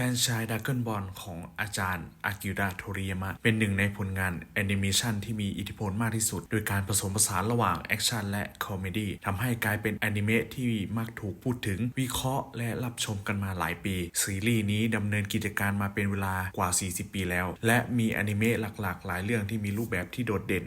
แฟนชายดักเกิลบอลของอาจารย์อากิระโทริยามะ เป็นหนึ่งในผลงานแอนิเมชันที่มีอิทธิพลมากที่สุด โดยการผสมผสานระหว่างแอคชั่นและคอมเมดี้ทำให้กลายเป็นแอนิเมะที่มักถูกพูดถึง วิเคราะห์และรับชมกันมาหลายปี ซีรีส์นี้ดำเนินกิจการมาเป็นเวลากว่า 40 ปีแล้ว และมีแอนิเมะหลักๆหลายเรื่องที่มีรูปแบบที่โดดเด่น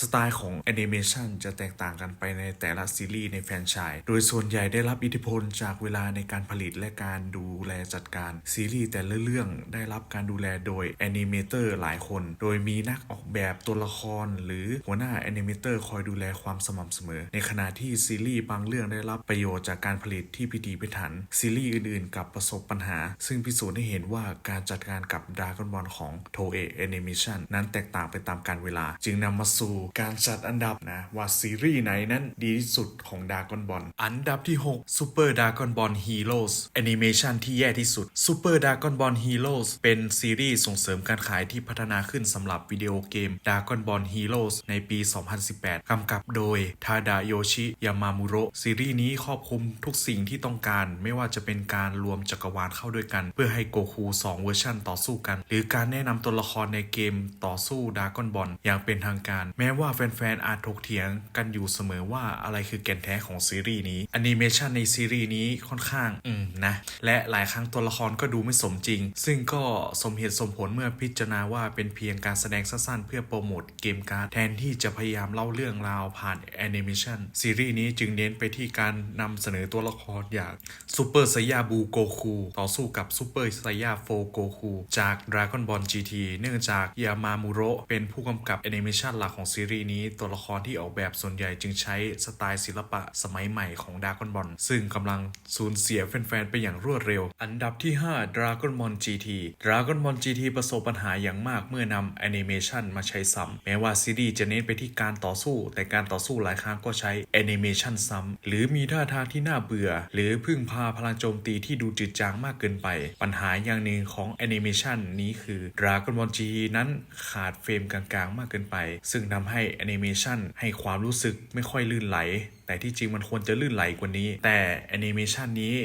สไตล์ของแอนิเมชันจะแตกต่างกันไปในแต่ละซีรีส์ในแฟรนไชส์โดยส่วนใหญ่ได้รับอิทธิพลจากเวลาในการผลิตและการดูแลจัดการซีรีส์แต่ละเรื่องได้รับการดูแลโดยแอนิเมเตอร์หลายคน โดยมีนักออกแบบตัวละคร หรือหัวหน้าแอนิเมเตอร์คอยดูแลความสม่ำเสมอ ในขณะที่ซีรีส์บางเรื่องได้รับประโยชน์จากการผลิตที่พิถีพิถัน ซีรีส์อื่นๆ กับประสบปัญหา ซึ่งพิสูจน์ให้เห็นว่าการจัดการกับดราก้อนบอลของโทเอแอนิเมชันนั้นแตกต่างไปตามกาลเวลา จึงนำมาสู่การจัดอันดับนะว่าซีรีส์ไหนนั้นดีที่สุดของดราก้อนบอลอันดับที่6 Super Dragon Ball Heroes แอนิเมชันที่แย่ที่สุด Super Dragon Ball Heroes เป็นซีรีส์ส่งเสริมการขายที่พัฒนาขึ้นสำหรับวิดีโอเกม Dragon Ball Heroes ในปี 2018 กำกับโดยทาดาโยชิยามามุโรซีรีส์นี้ครอบคลุมทุกสิ่งที่ต้องการ ไม่ว่าจะเป็นการรวมจักรวาลเข้าด้วยกัน เพื่อให้โกคู 2 เวอร์ชันต่อสู้กัน หรือการแนะนำตัวละครในเกมต่อสู้ดากอนบอลอย่างเป็นทางการ แม้ว่าแฟนๆอาจถกเถียงกันอยู่เสมอว่าอะไรคือแก่นแท้ของซีรีส์นี้แอนิเมชันในซีรีส์นี้ค่อนข้างอืมนะและหลายครั้งตัวละครก็ดูไม่สมจริง ซึ่งก็สมเหตุสมผลเมื่อพิจารณาว่าเป็นเพียงการแสดงสั้นๆ เพื่อโปรโมทเกมการ์ดแทนที่จะพยายามเล่าเรื่องราวผ่านแอนิเมชันซีรีส์นี้จึงเน้นไปที่การนำเสนอตัวละครอย่างซูเปอร์ไซยาบูโกคูต่อสู้กับซูเปอร์ไซยาโฟโกคูจาก Dragon Ball GT เนื่องจากยามามุโระเป็นผู้กำกับแอนิเมชันหลักของซีรีส์นี้ ตัวละครที่ออกแบบส่วนใหญ่จึงใช้สไตล์ศิลปะสมัยใหม่ของ Dragon Ball ซึ่งกำลังสูญเสียแฟนๆ ไปอย่างรวดเร็ว อันดับที่ 5 Dragon Ball GT Dragon Ball GT ประสบปัญหาอย่างมากเมื่อนำแอนิเมชันมาใช้ซ้ำแม้ว่าซีรีส์จะเน้นไปที่การต่อสู้ แต่การต่อสู้หลายครั้งก็ใช้แอนิเมชันซ้ำหรือมีท่าทางที่น่าเบื่อ หรือพึ่งพาพลังโจมตีที่ดูจืดจางมากเกินไป ปัญหาอย่างหนึ่งของแอนิเมชันนี้คือ Dragon Ball GT นั้นขาดเฟรมกลางๆ มากเกินไป ซึ่งทำให้แอนิเมชันให้ความรู้สึกไม่ค่อยลื่นไหลแต่ที่จริงมันควรจะลื่นไหลกว่านี้ แต่แอนิเมชันนี้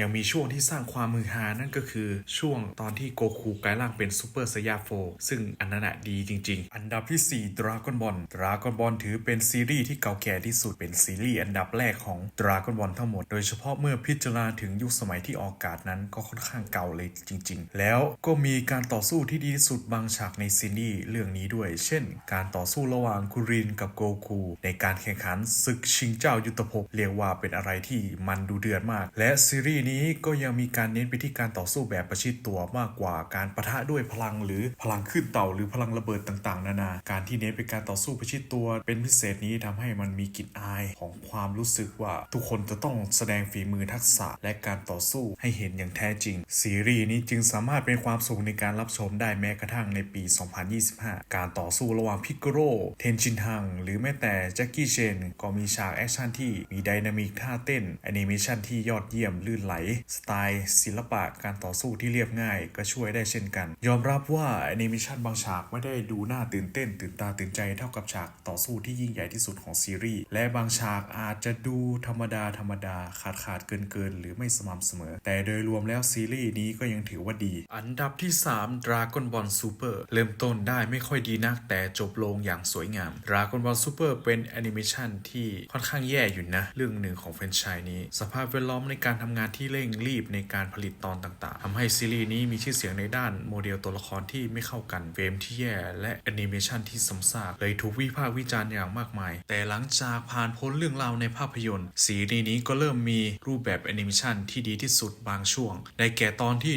ยังมีช่วงที่สร้างความมือฮานั่นก็คือช่วงตอนที่โกคูกลายร่างเป็นซูเปอร์ไซยาโฟซึ่งอันนั้นอะดีจริง ๆ อันดับที่ 4 Dragon Ball Dragon Ball ถือเป็นซีรีส์ที่เก่าแก่ที่สุดเป็นซีรีส์อันดับแรกของ Dragon Ball ทั้งหมด โดยเฉพาะเมื่อพิจารณาถึงยุคสมัยที่ออกอากาศนั้นก็ค่อนข้างเก่าเลยจริง ๆ แล้วก็มีการต่อสู้ที่ดีที่สุดบางฉากในซีรีส์เรื่องนี้ด้วย เช่น การต่อสู้ระหว่างคุรินกับโกคู ในการแข่งขันศึกชิงเจ้ายุทธภพเรียกว่าเป็นอะไรที่มันดูเดือดมาก และซีรีส์นี้ก็ยังมีการเน้นไปที่การต่อสู้แบบประชิดตัวมากกว่าการประทะด้วยพลังหรือพลังขึ้นเต่าหรือพลังระเบิดต่างๆ นานา การที่เน้นเป็นการต่อสู้ประชิดตัวเป็นพิเศษนี้ทำให้มันมีกลิ่นอายของความรู้สึกว่าทุกคนจะต้องแสดงฝีมือทักษะและการต่อสู้ให้เห็นอย่างแท้จริง ซีรีส์นี้จึงสามารถเป็นความสุขในการรับชมได้แม้กระทั่งในปี 2025 การต่อสู้ระหว่างพิกโกโรเทนชินฮังหรือแม้แต่แจ็คกี้เชนก็มีฉากแอคชั่นที่มีไดนามิกท่าเต้นแอนิเมชันที่ยอดเยี่ยมลื่นไหลสไตล์ศิลปะการต่อสู้ที่เรียบง่ายก็ช่วยได้เช่นกัน ยอมรับว่าแอนิเมชันบางฉากไม่ได้ดูน่าตื่นเต้น ตื่นตาตื่นใจเท่ากับฉากต่อสู้ที่ยิ่งใหญ่ที่สุดของซีรีส์และบางฉากอาจจะดูธรรมดาธรรมดาขาดขาดเกินเกินหรือไม่สม่ำเสมอ แต่โดยรวมแล้วซีรีส์นี้ก็ยังถือว่าดี อันดับที่ 3 Dragon Ball Super เริ่มต้นได้ไม่ค่อยดีนักแต่จบลงอย่างสวยงาม Dragon Ball Super เป็นแอนิเมชันที่ค่อนข้างแย่อยู่นะ เรื่องหนึ่งของแฟรนไชส์นี้ สภาพแวดล้อมในการทำงานที่เร่งรีบในการผลิตตอนต่างๆทำให้ซีรีส์นี้มีชื่อเสียงในด้านโมเดลตัวละครที่ไม่เข้ากันเฟรมที่แย่และแอนิเมชันที่ซ้ำซากเลยถูกวิพากษ์วิจารณ์อย่างมากมาย แต่หลังจากผ่านพ้นเรื่องราวในภาพยนตร์ ซีรีส์นี้ก็เริ่มมีรูปแบบแอนิเมชันที่ดีที่สุดบางช่วง ได้แก่ตอนที่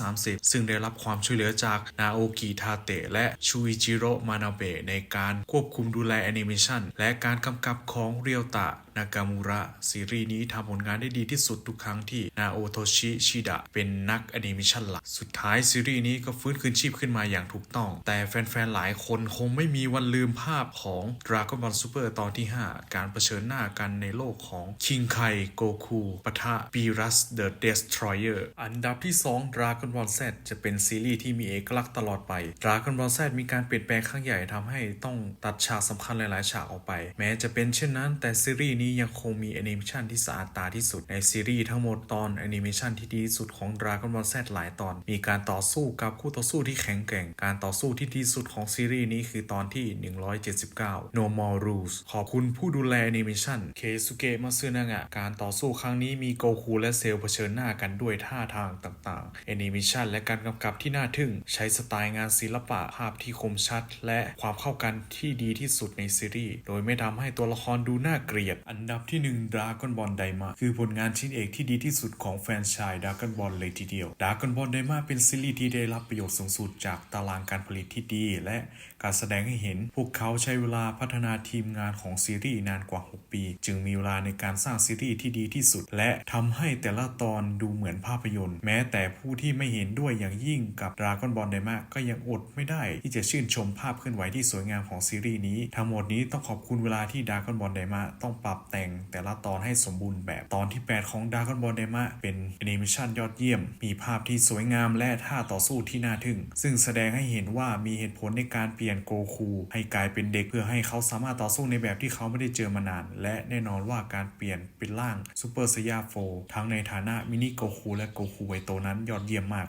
130 ซึ่งได้รับความช่วยเหลือจากนาโอกิทาเตะและชูอิจิโรมานาเบะในการควบคุมดูแลแอนิเมชันและการกำกับของเรียวตะ นากามูระซีรีส์นี้ทำผลงานได้ดีที่สุดทุกครั้งที่นาโอโทชิชิดะเป็นนักแอนิเมชันหลัก สุดท้ายซีรีส์นี้ก็ฟื้นคืนชีพขึ้นมาอย่างถูกต้อง แต่แฟนๆ หลายคนคงไม่มีวันลืมภาพของ Dragon Ball Super ตอนที่ 5 การเผชิญหน้ากันในโลกของคิงไคโกคูปะทะบีรัสเดอะเดสทรอยเออร์อันดับที่ 2 Dragon Ball Z จะเป็นซีรีส์ที่มีเอกลักษณ์ตลอดไป Dragon Ball Z มีการเปลี่ยนแปลงครั้งใหญ่ทำให้ต้องตัดฉากสำคัญหลายๆ ฉากออกไป แม้จะเป็นเช่นนั้น แต่ซีรีส์นี้นี้ยังคงมีแอนิเมชันที่สะอาดตาที่สุดในซีรีส์ทั้งหมดตอนแอนิเมชันที่ดีที่สุดของ Dragon Ball Z หลายตอน มีการต่อสู้กับคู่ต่อสู้ที่แข็งแกร่ง การต่อสู้ที่ดีที่สุดของซีรีส์นี้คือตอนที่ 179 No More Rules ขอบคุณผู้ดูแลแอนิเมชันเคซุเกะมาซึนางะการต่อสู้ครั้งนี้มีโกคูและเซล์เผชิญหน้ากันด้วยท่าทางต่างๆแอนิเมชันและการกำกับที่น่าทึ่ง ใช้สไตล์งานศิลปะภาพที่คมชัด และความเข้ากันที่ดีที่สุดในซีรีส์โดยไม่ทำให้ตัวละครดูน่าเกลียดอันนดับที่ 1 Dragon Ball Daima คือผลงานชิ้นเอกที่ดีที่สุดของแฟนชาย Dragon Ball เลยทีเดียว Dragon Ball Daima เป็นซีรีส์ที่ได้รับประโยชน์สูงสุดจากตารางการผลิตที่ดี และการแสดงให้เห็น พวกเขาใช้เวลาพัฒนาทีมงานของซีรีส์นานกว่า 6 ปี จึงมีเวลาในการสร้างซีรีส์ที่ดีที่สุด และทำให้แต่ละตอนดูเหมือนภาพยนตร์ แม้แต่ผู้ที่ไม่เห็นด้วยอย่างยิ่งกับ Dragon Ball Daima ก็ยังอดไม่ได้ ที่จะชื่นชมภาพเคลื่อนไหวที่สวยงามของซีรีส์นี้ ทั้งหมดนี้ต้องขอบคุณเวลาที่ Dragon Ball Daima ต้องปรับแต่งแต่ละตอนให้สมบูรณ์แบบตอนที่ 8 ของ Dragon Ball Daima เป็นแอนิเมชันยอดเยี่ยม มีภาพที่สวยงามและท่าต่อสู้ที่น่าทึ่ง ซึ่งแสดงให้เห็นว่ามีเหตุผลในการเปลี่ยนโกคูให้กลายเป็นเด็กเพื่อให้เขาสามารถต่อสู้ในแบบที่เขาไม่ได้เจอมานาน และแน่นอนว่าการเปลี่ยนเป็นร่างซูเปอร์ไซยาโฟทั้งในฐานะมินิโกคูและโกคูไวโตนั้นยอดเยี่ยมมาก